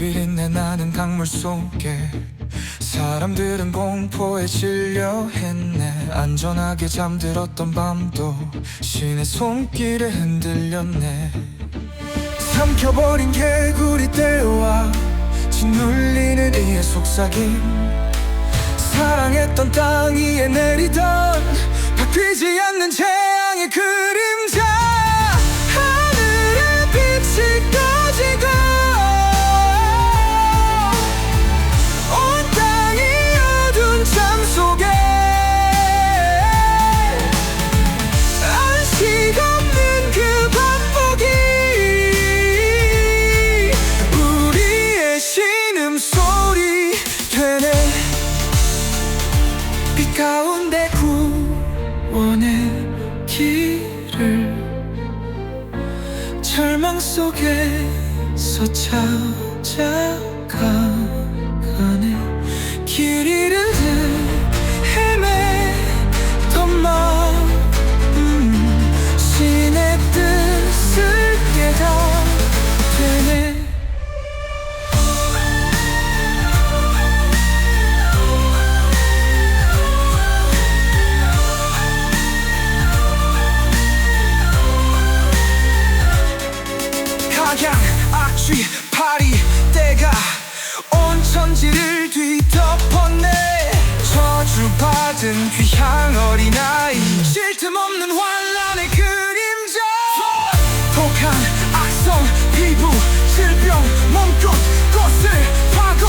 비비린내 나는 강물 속에 사람들은 공포에 질려 했네. 안전하게 잠들었던 밤도 신의 손길에 흔들렸네. 삼켜버린 개구리 떼와 짓눌리는 이의 속삭임. 사랑했던 땅 위에 내리던 바뀌지 않는 재 가운데 구원의 길을 절망 속에서 찾아가 각양 악취 파리 때가 온 천지를 뒤덮었네. 저주받은 귀향 어린아이 쉴틈 없는 환란의 그림자. 독한 악성 피부 질병 몸꽃 꽃을 파고